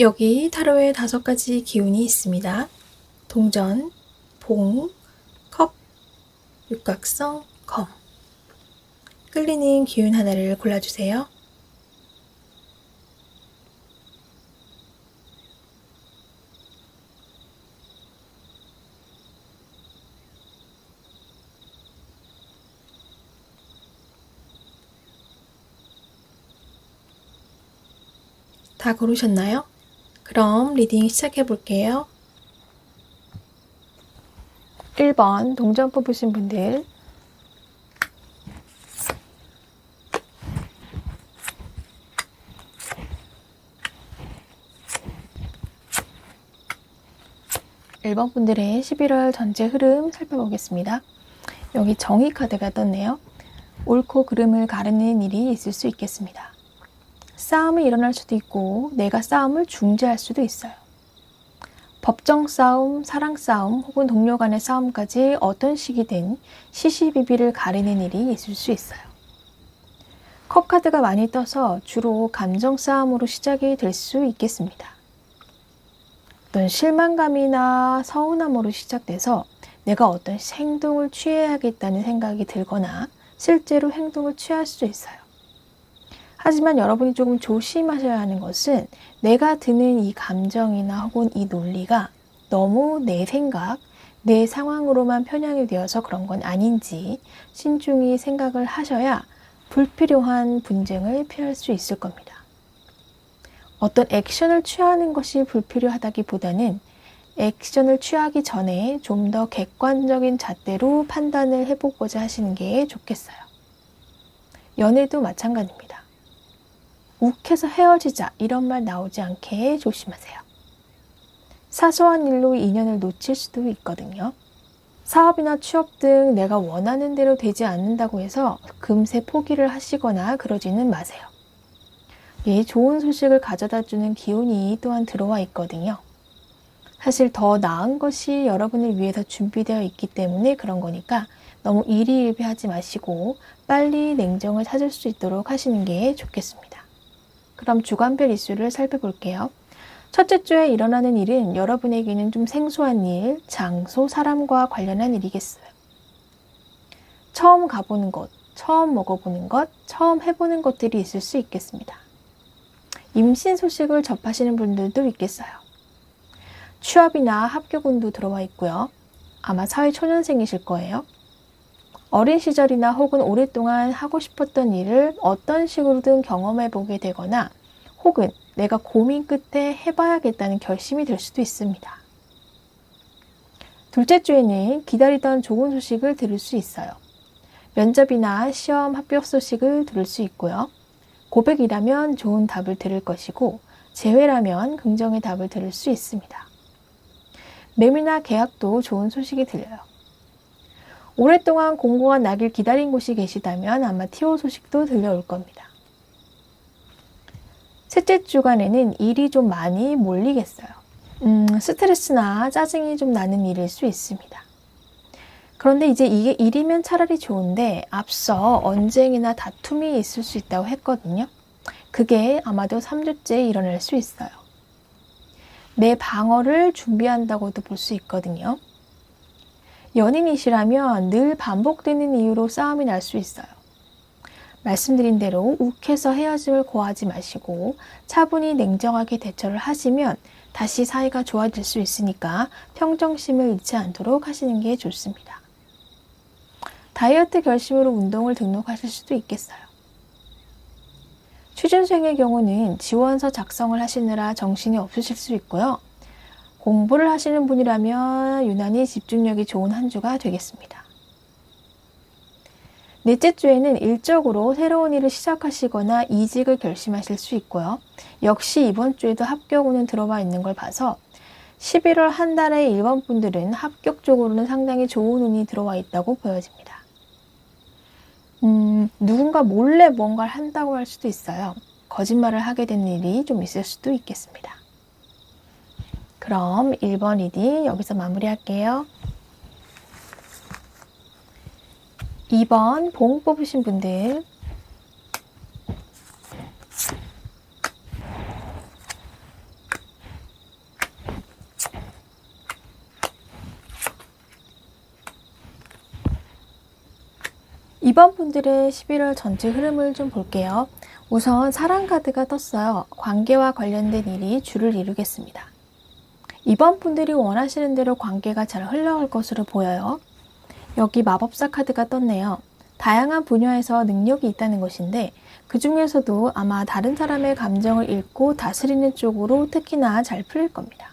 여기 타로에 다섯 가지 기운이 있습니다. 동전, 봉, 컵, 육각성, 검. 끌리는 기운 하나를 골라주세요. 다 고르셨나요? 그럼 리딩 시작해 볼게요. 1번 동전 뽑으신 분들 1번 분들의 11월 전체 흐름 살펴보겠습니다. 여기 정의 카드가 떴네요. 옳고 그름을 가르는 일이 있을 수 있겠습니다. 싸움이 일어날 수도 있고 내가 싸움을 중재할 수도 있어요. 법정 싸움, 사랑 싸움 혹은 동료 간의 싸움까지 어떤 시기든 시시비비를 가리는 일이 있을 수 있어요. 컵 카드가 많이 떠서 주로 감정 싸움으로 시작이 될 수 있겠습니다. 어떤 실망감이나 서운함으로 시작돼서 내가 어떤 행동을 취해야겠다는 생각이 들거나 실제로 행동을 취할 수도 있어요. 하지만 여러분이 조금 조심하셔야 하는 것은 내가 드는 이 감정이나 혹은 이 논리가 너무 내 생각, 내 상황으로만 편향이 되어서 그런 건 아닌지 신중히 생각을 하셔야 불필요한 분쟁을 피할 수 있을 겁니다. 어떤 액션을 취하는 것이 불필요하다기보다는 액션을 취하기 전에 좀 더 객관적인 잣대로 판단을 해보고자 하시는 게 좋겠어요. 연애도 마찬가지입니다. 욱해서 헤어지자 이런 말 나오지 않게 조심하세요. 사소한 일로 인연을 놓칠 수도 있거든요. 사업이나 취업 등 내가 원하는 대로 되지 않는다고 해서 금세 포기를 하시거나 그러지는 마세요. 예, 좋은 소식을 가져다 주는 기운이 또한 들어와 있거든요. 사실 더 나은 것이 여러분을 위해서 준비되어 있기 때문에 그런 거니까 너무 일희일비하지 마시고 빨리 냉정을 찾을 수 있도록 하시는 게 좋겠습니다. 그럼 주간별 이슈를 살펴볼게요. 첫째 주에 일어나는 일은 여러분에게는 좀 생소한 일, 장소, 사람과 관련한 일이겠어요. 처음 가보는 곳, 처음 먹어보는 것, 처음 해보는 것들이 있을 수 있겠습니다. 임신 소식을 접하시는 분들도 있겠어요. 취업이나 합격 운도 들어와 있고요. 아마 사회 초년생이실 거예요. 어린 시절이나 혹은 오랫동안 하고 싶었던 일을 어떤 식으로든 경험해 보게 되거나 혹은 내가 고민 끝에 해봐야겠다는 결심이 될 수도 있습니다. 둘째 주에는 기다리던 좋은 소식을 들을 수 있어요. 면접이나 시험 합격 소식을 들을 수 있고요. 고백이라면 좋은 답을 들을 것이고 재회라면 긍정의 답을 들을 수 있습니다. 매매나 계약도 좋은 소식이 들려요. 오랫동안 공고가 나길 기다린 곳이 계시다면 아마 티오 소식도 들려올 겁니다. 셋째 주간에는 일이 좀 많이 몰리겠어요. 음, 스트레스나 짜증이 좀 나는 일일 수 있습니다. 그런데 이제 이게 일이면 차라리 좋은데 앞서 언쟁이나 다툼이 있을 수 있다고 했거든요. 그게 아마도 3주째 일어날 수 있어요. 내 방어를 준비한다고도 볼 수 있거든요. 연인이시라면 늘 반복되는 이유로 싸움이 날 수 있어요. 말씀드린 대로 욱해서 헤어짐을 고하지 마시고 차분히 냉정하게 대처를 하시면 다시 사이가 좋아질 수 있으니까 평정심을 잃지 않도록 하시는 게 좋습니다. 다이어트 결심으로 운동을 등록하실 수도 있겠어요. 취준생의 경우는 지원서 작성을 하시느라 정신이 없으실 수 있고요. 공부를 하시는 분이라면 유난히 집중력이 좋은 한 주가 되겠습니다. 넷째 주에는 일적으로 새로운 일을 시작하시거나 이직을 결심하실 수 있고요. 역시 이번 주에도 합격운은 들어와 있는 걸 봐서 11월 한 달의 1번 분들은 합격적으로는 상당히 좋은 운이 들어와 있다고 보여집니다. 음, 누군가 몰래 뭔가를 한다고 할 수도 있어요. 거짓말을 하게 된 일이 좀 있을 수도 있겠습니다. 그럼 1번 리딩 여기서 마무리할게요. 2번 봉 뽑으신 분들 2번 분들의 11월 전체 흐름을 좀 볼게요. 우선 사랑 카드가 떴어요. 관계와 관련된 일이 주를 이루겠습니다. 이번 분들이 원하시는 대로 관계가 잘 흘러갈 것으로 보여요. 여기 마법사 카드가 떴네요. 다양한 분야에서 능력이 있다는 것인데 그 중에서도 아마 다른 사람의 감정을 읽고 다스리는 쪽으로 특히나 잘 풀릴 겁니다.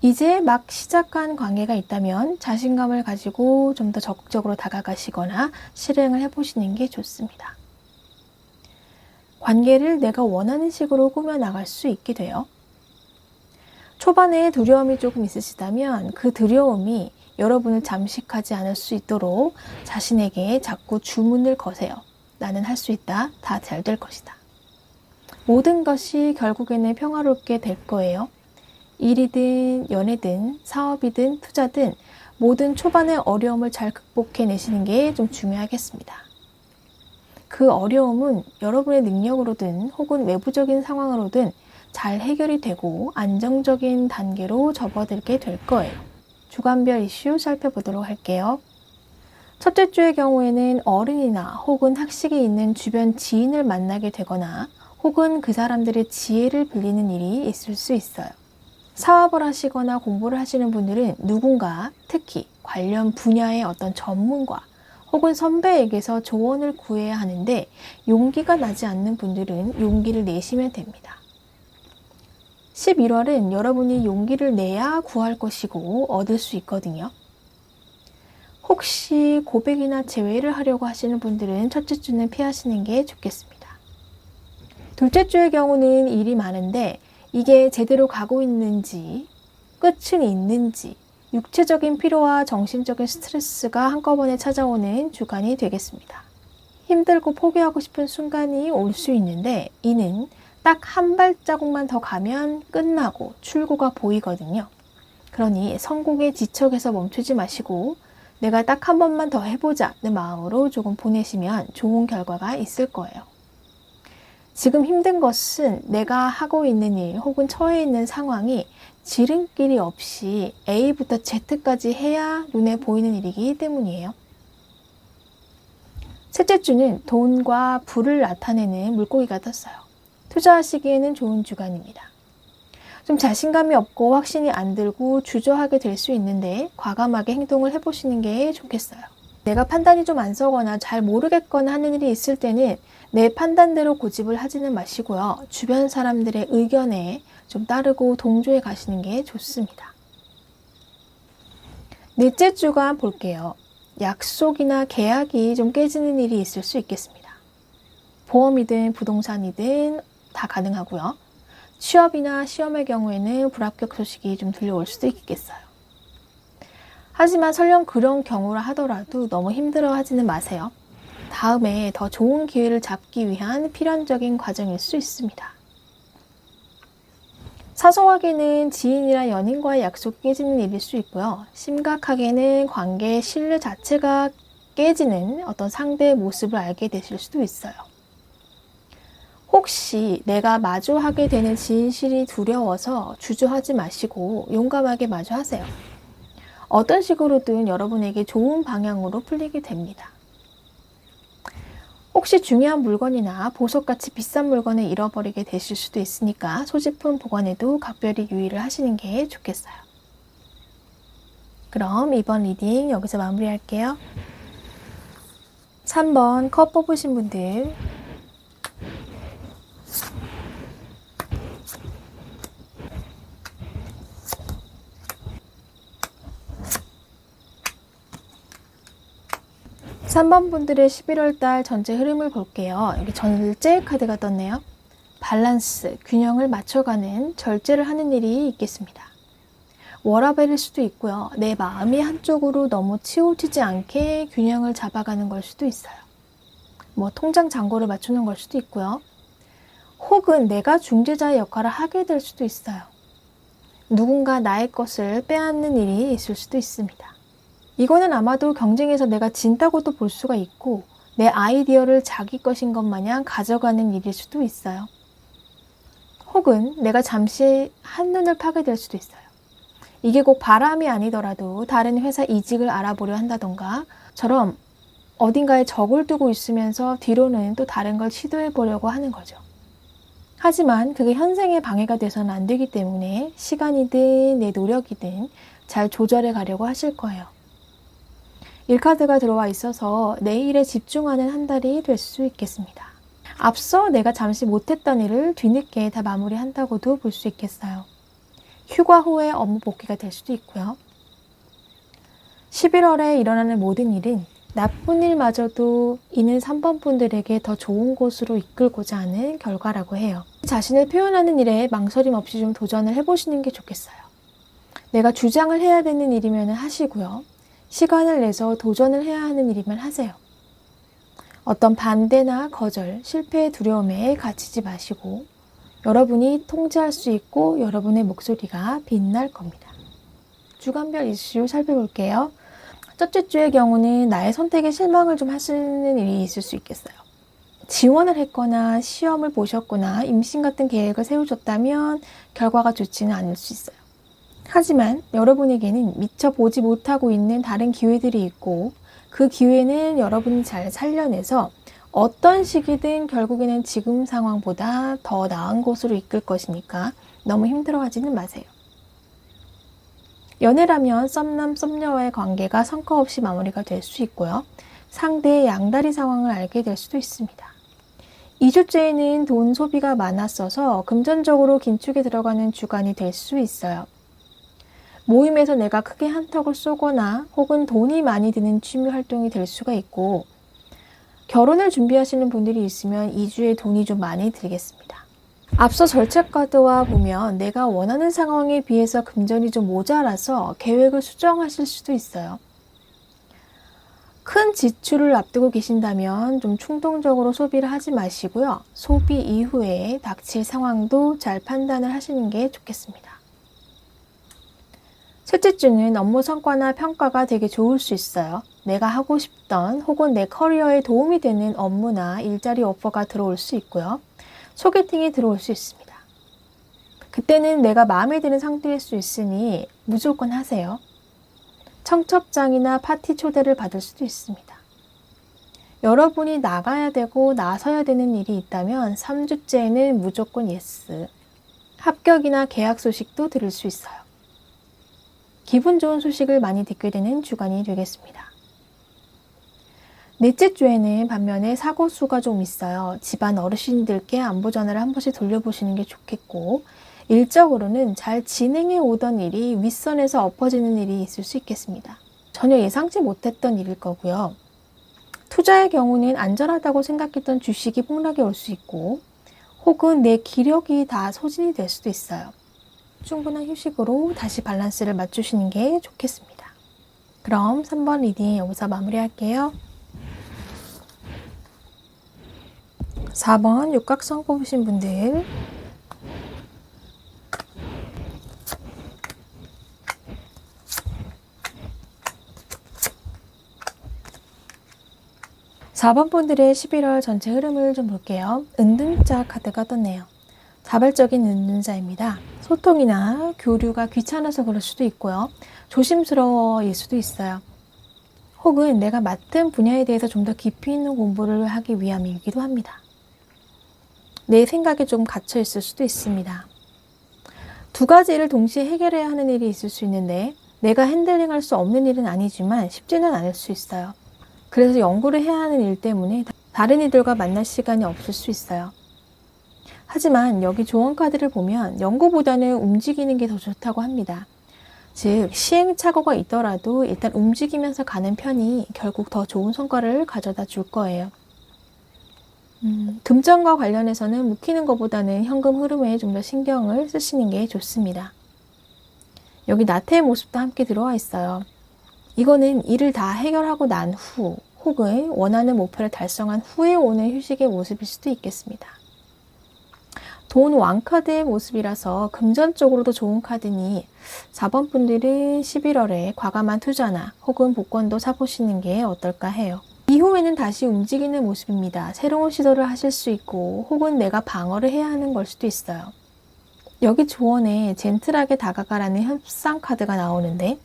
이제 막 시작한 관계가 있다면 자신감을 가지고 좀 더 적극적으로 다가가시거나 실행을 해보시는 게 좋습니다. 관계를 내가 원하는 식으로 꾸며나갈 수 있게 돼요. 초반에 두려움이 조금 있으시다면 그 두려움이 여러분을 잠식하지 않을 수 있도록 자신에게 자꾸 주문을 거세요. 나는 할 수 있다. 다 잘 될 것이다. 모든 것이 결국에는 평화롭게 될 거예요. 일이든 연애든 사업이든 투자든 모든 초반의 어려움을 잘 극복해내시는 게 좀 중요하겠습니다. 그 어려움은 여러분의 능력으로든 혹은 외부적인 상황으로든 잘 해결이 되고 안정적인 단계로 접어들게 될 거예요. 주간별 이슈 살펴보도록 할게요. 첫째 주의 경우에는 어른이나 혹은 학식이 있는 주변 지인을 만나게 되거나 혹은 그 사람들의 지혜를 빌리는 일이 있을 수 있어요. 사업을 하시거나 공부를 하시는 분들은 누군가 특히 관련 분야의 어떤 전문가 혹은 선배에게서 조언을 구해야 하는데 용기가 나지 않는 분들은 용기를 내시면 됩니다. 11월은 여러분이 용기를 내야 구할 것이고 얻을 수 있거든요. 혹시 고백이나 재회를 하려고 하시는 분들은 첫째 주는 피하시는 게 좋겠습니다. 둘째 주의 경우는 일이 많은데 이게 제대로 가고 있는지, 끝은 있는지, 육체적인 피로와 정신적인 스트레스가 한꺼번에 찾아오는 주간이 되겠습니다. 힘들고 포기하고 싶은 순간이 올 수 있는데 이는 딱 한 발자국만 더 가면 끝나고 출구가 보이거든요. 그러니 성공에 지척에서 멈추지 마시고 내가 딱 한 번만 더 해보자 는 마음으로 조금 보내시면 좋은 결과가 있을 거예요. 지금 힘든 것은 내가 하고 있는 일 혹은 처해 있는 상황이 지름길이 없이 A부터 Z까지 해야 눈에 보이는 일이기 때문이에요. 셋째 주는 돈과 부를 나타내는 물고기가 떴어요. 투자하시기에는 좋은 주간입니다. 좀 자신감이 없고 확신이 안 들고 주저하게 될 수 있는데 과감하게 행동을 해보시는 게 좋겠어요. 내가 판단이 좀 안 서거나 잘 모르겠거나 하는 일이 있을 때는 내 판단대로 고집을 하지는 마시고요. 주변 사람들의 의견에 좀 따르고 동조해 가시는 게 좋습니다. 넷째 주간 볼게요. 약속이나 계약이 좀 깨지는 일이 있을 수 있겠습니다. 보험이든 부동산이든 다 가능하고요. 취업이나 시험의 경우에는 불합격 소식이 좀 들려올 수도 있겠어요. 하지만 설령 그런 경우라 하더라도 너무 힘들어 하지는 마세요. 다음에 더 좋은 기회를 잡기 위한 필연적인 과정일 수 있습니다. 사소하게는 지인이나 연인과의 약속이 깨지는 일일 수 있고요. 심각하게는 관계의 신뢰 자체가 깨지는 어떤 상대의 모습을 알게 되실 수도 있어요. 혹시 내가 마주하게 되는 진실이 두려워서 주저하지 마시고 용감하게 마주하세요. 어떤 식으로든 여러분에게 좋은 방향으로 풀리게 됩니다. 혹시 중요한 물건이나 보석같이 비싼 물건을 잃어버리게 되실 수도 있으니까 소지품 보관에도 각별히 유의를 하시는 게 좋겠어요. 그럼 이번 리딩 여기서 마무리할게요. 3번 컵 뽑으신 분들 3번 분들의 11월 달 전체 흐름을 볼게요. 여기 전제 카드가 떴네요. 밸런스, 균형을 맞춰가는 절제를 하는 일이 있겠습니다. 워라벨일 수도 있고요. 내 마음이 한쪽으로 너무 치우치지 않게 균형을 잡아가는 걸 수도 있어요. 뭐 통장 잔고를 맞추는 걸 수도 있고요. 혹은 내가 중재자의 역할을 하게 될 수도 있어요. 누군가 나의 것을 빼앗는 일이 있을 수도 있습니다. 이거는 아마도 경쟁에서 내가 진다고도 볼 수가 있고 내 아이디어를 자기 것인 것 마냥 가져가는 일일 수도 있어요. 혹은 내가 잠시 한눈을 파게 될 수도 있어요. 이게 꼭 바람이 아니더라도 다른 회사 이직을 알아보려 한다던가 처럼 어딘가에 적을 두고 있으면서 뒤로는 또 다른 걸 시도해 보려고 하는 거죠. 하지만 그게 현생에 방해가 돼서는 안 되기 때문에 시간이든 내 노력이든 잘 조절해 가려고 하실 거예요. 일카드가 들어와 있어서 내 일에 집중하는 한 달이 될 수 있겠습니다. 앞서 내가 잠시 못했던 일을 뒤늦게 다 마무리한다고도 볼 수 있겠어요. 휴가 후에 업무 복귀가 될 수도 있고요. 11월에 일어나는 모든 일은 나쁜 일마저도 이는 3번 분들에게 더 좋은 곳으로 이끌고자 하는 결과라고 해요. 자신을 표현하는 일에 망설임 없이 좀 도전을 해보시는 게 좋겠어요. 내가 주장을 해야 되는 일이면 하시고요. 시간을 내서 도전을 해야 하는 일이면 하세요. 어떤 반대나 거절, 실패의 두려움에 갇히지 마시고 여러분이 통제할 수 있고 여러분의 목소리가 빛날 겁니다. 주간별 이슈 살펴볼게요. 첫째 주의 경우는 나의 선택에 실망을 좀 하시는 일이 있을 수 있겠어요. 지원을 했거나 시험을 보셨거나 임신 같은 계획을 세우셨다면 결과가 좋지는 않을 수 있어요. 하지만 여러분에게는 미처 보지 못하고 있는 다른 기회들이 있고 그 기회는 여러분이 잘 살려내서 어떤 시기든 결국에는 지금 상황보다 더 나은 곳으로 이끌 것이니까 너무 힘들어하지는 마세요. 연애라면 썸남 썸녀와의 관계가 성과 없이 마무리가 될 수 있고요. 상대의 양다리 상황을 알게 될 수도 있습니다. 2주째에는 돈 소비가 많았어서 금전적으로 긴축에 들어가는 주간이 될 수 있어요. 모임에서 내가 크게 한턱을 쏘거나 혹은 돈이 많이 드는 취미 활동이 될 수가 있고 결혼을 준비하시는 분들이 있으면 2주에 돈이 좀 많이 들겠습니다. 앞서 절책 카드와 보면 내가 원하는 상황에 비해서 금전이 좀 모자라서 계획을 수정하실 수도 있어요. 큰 지출을 앞두고 계신다면 좀 충동적으로 소비를 하지 마시고요. 소비 이후에 닥칠 상황도 잘 판단을 하시는 게 좋겠습니다. 셋째 주는 업무 성과나 평가가 되게 좋을 수 있어요. 내가 하고 싶던 혹은 내 커리어에 도움이 되는 업무나 일자리 오퍼가 들어올 수 있고요. 소개팅이 들어올 수 있습니다. 그때는 내가 마음에 드는 상태일 수 있으니 무조건 하세요. 청첩장이나 파티 초대를 받을 수도 있습니다. 여러분이 나가야 되고 나서야 되는 일이 있다면 3주째에는 무조건 예스. 합격이나 계약 소식도 들을 수 있어요. 기분 좋은 소식을 많이 듣게 되는 주간이 되겠습니다. 넷째 주에는 반면에 사고 수가 좀 있어요. 집안 어르신들께 안부 전화를 한 번씩 돌려보시는 게 좋겠고, 일적으로는 잘 진행해 오던 일이 윗선에서 엎어지는 일이 있을 수 있겠습니다. 전혀 예상치 못했던 일일 거고요. 투자의 경우는 안전하다고 생각했던 주식이 폭락이 올 수 있고, 혹은 내 기력이 다 소진이 될 수도 있어요. 충분한 휴식으로 다시 밸런스를 맞추시는 게 좋겠습니다. 그럼 3번 리딩 여기서 마무리할게요. 4번 육각성 뽑으신 분들 4번 분들의 11월 전체 흐름을 좀 볼게요. 은둔자 카드가 떴네요. 자발적인 은둔자입니다. 소통이나 교류가 귀찮아서 그럴 수도 있고요. 조심스러워일 수도 있어요. 혹은 내가 맡은 분야에 대해서 좀 더 깊이 있는 공부를 하기 위함이기도 합니다. 내 생각에 좀 갇혀 있을 수도 있습니다. 두 가지를 동시에 해결해야 하는 일이 있을 수 있는데 내가 핸들링 할 수 없는 일은 아니지만 쉽지는 않을 수 있어요. 그래서 연구를 해야 하는 일 때문에 다른 이들과 만날 시간이 없을 수 있어요. 하지만 여기 조언 카드를 보면 연구보다는 움직이는 게 더 좋다고 합니다. 즉, 시행착오가 있더라도 일단 움직이면서 가는 편이 결국 더 좋은 성과를 가져다 줄 거예요. 음, 금전과 관련해서는 묵히는 것보다는 현금 흐름에 좀 더 신경을 쓰시는 게 좋습니다. 여기 나태의 모습도 함께 들어와 있어요. 이거는 일을 다 해결하고 난 후, 혹은 원하는 목표를 달성한 후에 오는 휴식의 모습일 수도 있겠습니다. 돈 왕카드의 모습이라서 금전적으로도 좋은 카드니 4번 분들은 11월에 과감한 투자나 혹은 복권도 사보시는 게 어떨까 해요. 이후에는 다시 움직이는 모습입니다. 새로운 시도를 하실 수 있고 혹은 내가 방어를 해야 하는 걸 수도 있어요. 여기 조언에 젠틀하게 다가가라는 협상 카드가 나오는데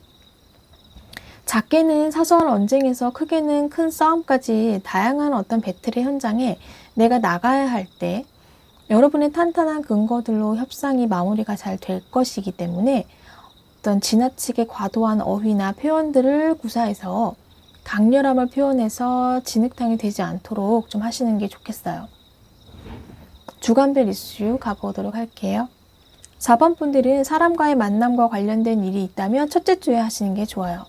작게는 사소한 언쟁에서 크게는 큰 싸움까지 다양한 어떤 배틀의 현장에 내가 나가야 할 때 여러분의 탄탄한 근거들로 협상이 마무리가 잘 될 것이기 때문에 어떤 지나치게 과도한 어휘나 표현들을 구사해서 강렬함을 표현해서 진흙탕이 되지 않도록 좀 하시는 게 좋겠어요. 주간별 이슈 가보도록 할게요. 4번 분들은 사람과의 만남과 관련된 일이 있다면 첫째 주에 하시는 게 좋아요.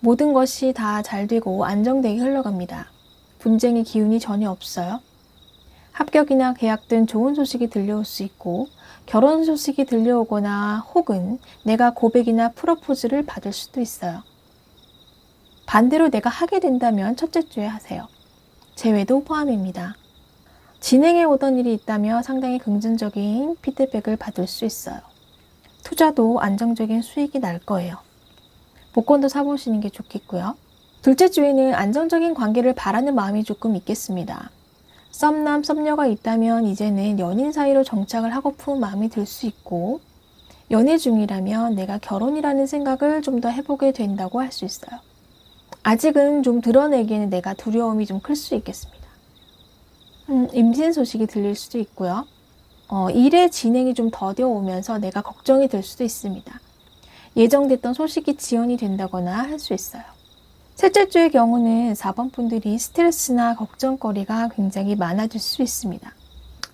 모든 것이 다 잘 되고 안정되게 흘러갑니다. 분쟁의 기운이 전혀 없어요. 합격이나 계약 등 좋은 소식이 들려올 수 있고 결혼 소식이 들려오거나 혹은 내가 고백이나 프로포즈를 받을 수도 있어요. 반대로 내가 하게 된다면 첫째 주에 하세요. 제외도 포함입니다. 진행해 오던 일이 있다면 상당히 긍정적인 피드백을 받을 수 있어요. 투자도 안정적인 수익이 날 거예요. 복권도 사보시는 게 좋겠고요. 둘째 주에는 안정적인 관계를 바라는 마음이 조금 있겠습니다. 썸남, 썸녀가 있다면 이제는 연인 사이로 정착을 하고픈 마음이 들 수 있고, 연애 중이라면 내가 결혼이라는 생각을 좀 더 해보게 된다고 할 수 있어요. 아직은 좀 드러내기에는 내가 두려움이 좀 클 수 있겠습니다. 음, 임신 소식이 들릴 수도 있고요. 어, 일의 진행이 좀 더뎌오면서 내가 걱정이 될 수도 있습니다. 예정됐던 소식이 지연이 된다거나 할 수 있어요. 셋째 주의 경우는 4번 분들이 스트레스나 걱정거리가 굉장히 많아질 수 있습니다.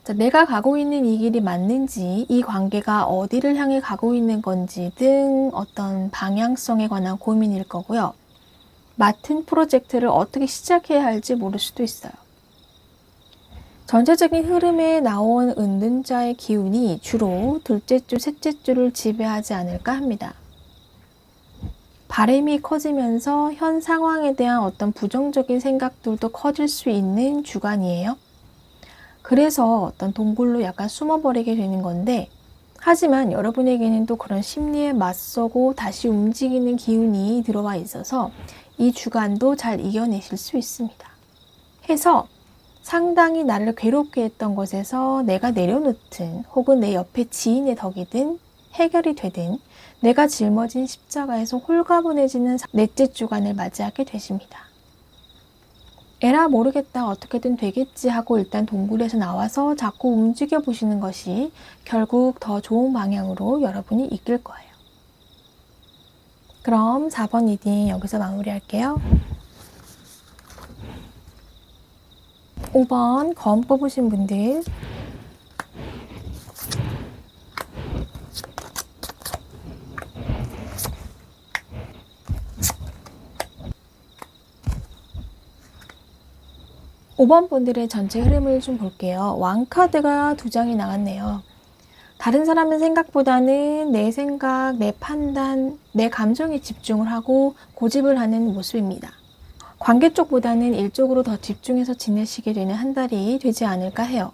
자, 내가 가고 있는 이 길이 맞는지, 이 관계가 어디를 향해 가고 있는 건지 등 어떤 방향성에 관한 고민일 거고요. 맡은 프로젝트를 어떻게 시작해야 할지 모를 수도 있어요. 전체적인 흐름에 나온 은둔자의 기운이 주로 둘째 주, 셋째 주를 지배하지 않을까 합니다. 바램이 커지면서 현 상황에 대한 어떤 부정적인 생각들도 커질 수 있는 주간이에요. 그래서 어떤 동굴로 약간 숨어버리게 되는 건데, 하지만 여러분에게는 또 그런 심리에 맞서고 다시 움직이는 기운이 들어와 있어서 이 주간도 잘 이겨내실 수 있습니다. 해서 상당히 나를 괴롭게 했던 것에서 내가 내려놓든 혹은 내 옆에 지인의 덕이든 해결이 되든 내가 짊어진 십자가에서 홀가분해지는 넷째 주간을 맞이하게 되십니다. 에라 모르겠다 어떻게든 되겠지 하고 일단 동굴에서 나와서 자꾸 움직여 보시는 것이 결국 더 좋은 방향으로 여러분이 이끌 거예요. 그럼 4번 리딩 여기서 마무리할게요. 5번 검 뽑으신 분들 5번 분들의 전체 흐름을 좀 볼게요. 왕카드가 두 장이 나왔네요. 다른 사람의 생각보다는 내 생각, 내 판단, 내 감정에 집중을 하고 고집을 하는 모습입니다. 관계 쪽보다는 일 쪽으로 더 집중해서 지내시게 되는 한 달이 되지 않을까 해요.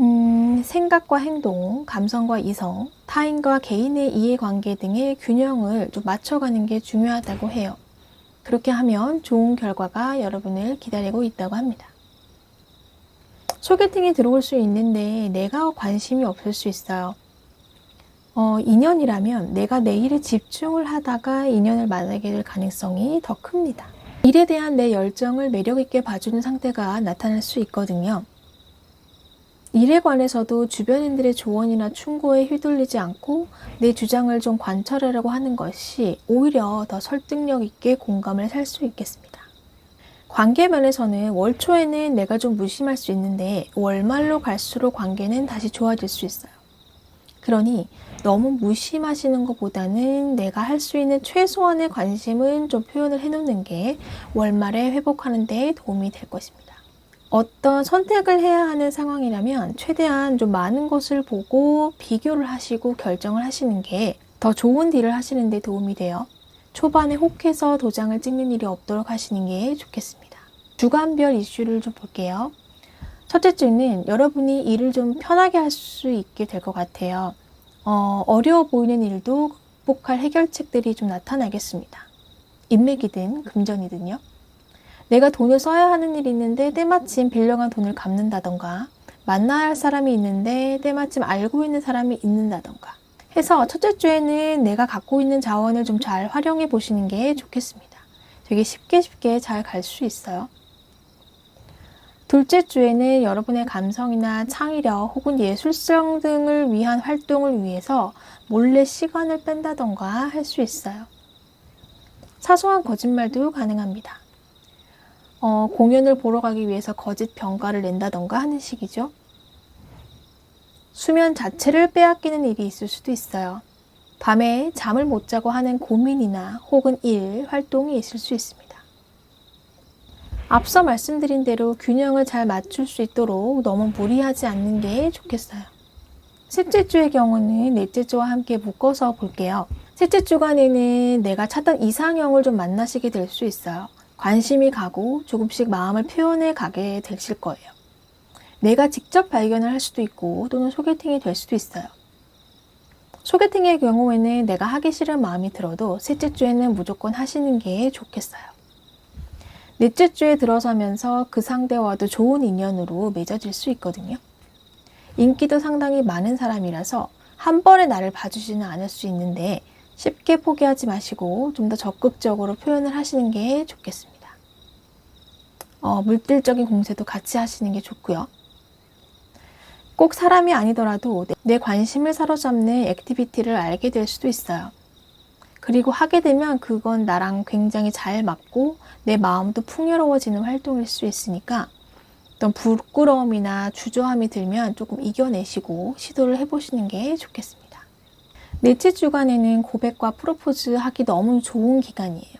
음, 생각과 행동, 감성과 이성, 타인과 개인의 이해관계 등의 균형을 좀 맞춰가는 게 중요하다고 해요. 그렇게 하면 좋은 결과가 여러분을 기다리고 있다고 합니다. 소개팅이 들어올 수 있는데 내가 관심이 없을 수 있어요. 어, 인연이라면 내가 내 일에 집중을 하다가 인연을 만나게 될 가능성이 더 큽니다. 일에 대한 내 열정을 매력있게 봐주는 상태가 나타날 수 있거든요. 일에 관해서도 주변인들의 조언이나 충고에 휘둘리지 않고 내 주장을 좀 관철하려고 하는 것이 오히려 더 설득력 있게 공감을 살 수 있겠습니다. 관계 면에서는 월 초에는 내가 좀 무심할 수 있는데 월말로 갈수록 관계는 다시 좋아질 수 있어요. 그러니 너무 무심하시는 것보다는 내가 할 수 있는 최소한의 관심은 좀 표현을 해놓는 게 월말에 회복하는 데 도움이 될 것입니다. 어떤 선택을 해야 하는 상황이라면 최대한 좀 많은 것을 보고 비교를 하시고 결정을 하시는 게 더 좋은 딜을 하시는 데 도움이 돼요. 초반에 혹해서 도장을 찍는 일이 없도록 하시는 게 좋겠습니다. 주간별 이슈를 좀 볼게요. 첫째 주는 여러분이 일을 좀 편하게 할 수 있게 될 것 같아요. 어, 어려워 보이는 일도 극복할 해결책들이 좀 나타나겠습니다. 인맥이든 금전이든요. 내가 돈을 써야 하는 일이 있는데 때마침 빌려간 돈을 갚는다던가 만나야 할 사람이 있는데 때마침 알고 있는 사람이 있는다던가 해서 첫째 주에는 내가 갖고 있는 자원을 좀 잘 활용해 보시는 게 좋겠습니다. 되게 쉽게 쉽게 잘 갈 수 있어요. 둘째 주에는 여러분의 감성이나 창의력 혹은 예술성 등을 위한 활동을 위해서 몰래 시간을 뺀다던가 할 수 있어요. 사소한 거짓말도 가능합니다. 어, 공연을 보러 가기 위해서 거짓 병가를 낸다던가 하는 식이죠. 수면 자체를 빼앗기는 일이 있을 수도 있어요. 밤에 잠을 못 자고 하는 고민이나 혹은 일, 활동이 있을 수 있습니다. 앞서 말씀드린 대로 균형을 잘 맞출 수 있도록 너무 무리하지 않는 게 좋겠어요. 셋째 주의 경우는 넷째 주와 함께 묶어서 볼게요. 셋째 주간에는 내가 찾던 이상형을 좀 만나시게 될 수 있어요. 관심이 가고 조금씩 마음을 표현해 가게 되실 거예요. 내가 직접 발견을 할 수도 있고 또는 소개팅이 될 수도 있어요. 소개팅의 경우에는 내가 하기 싫은 마음이 들어도 셋째 주에는 무조건 하시는 게 좋겠어요. 넷째 주에 들어서면서 그 상대와도 좋은 인연으로 맺어질 수 있거든요. 인기도 상당히 많은 사람이라서 한 번에 나를 봐주지는 않을 수 있는데 쉽게 포기하지 마시고 좀 더 적극적으로 표현을 하시는 게 좋겠습니다. 어, 물질적인 공세도 같이 하시는 게 좋고요. 꼭 사람이 아니더라도 내 관심을 사로잡는 액티비티를 알게 될 수도 있어요. 그리고 하게 되면 그건 나랑 굉장히 잘 맞고 내 마음도 풍요로워지는 활동일 수 있으니까 어떤 부끄러움이나 주저함이 들면 조금 이겨내시고 시도를 해보시는 게 좋겠습니다. 넷째 주간에는 고백과 프로포즈 하기 너무 좋은 기간이에요.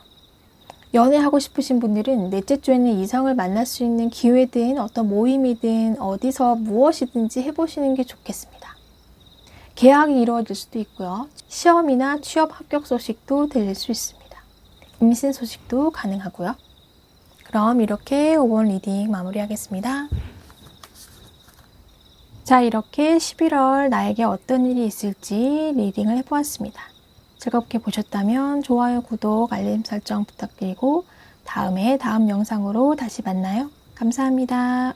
연애하고 싶으신 분들은 넷째 주에는 이성을 만날 수 있는 기회든 어떤 모임이든 어디서 무엇이든지 해보시는 게 좋겠습니다. 계약이 이루어질 수도 있고요. 시험이나 취업 합격 소식도 들릴 수 있습니다. 임신 소식도 가능하고요. 그럼 이렇게 5번 리딩 마무리하겠습니다. 자, 이렇게 11월 나에게 어떤 일이 있을지 리딩을 해보았습니다. 즐겁게 보셨다면 좋아요, 구독, 알림 설정 부탁드리고 다음에 다음 영상으로 다시 만나요. 감사합니다.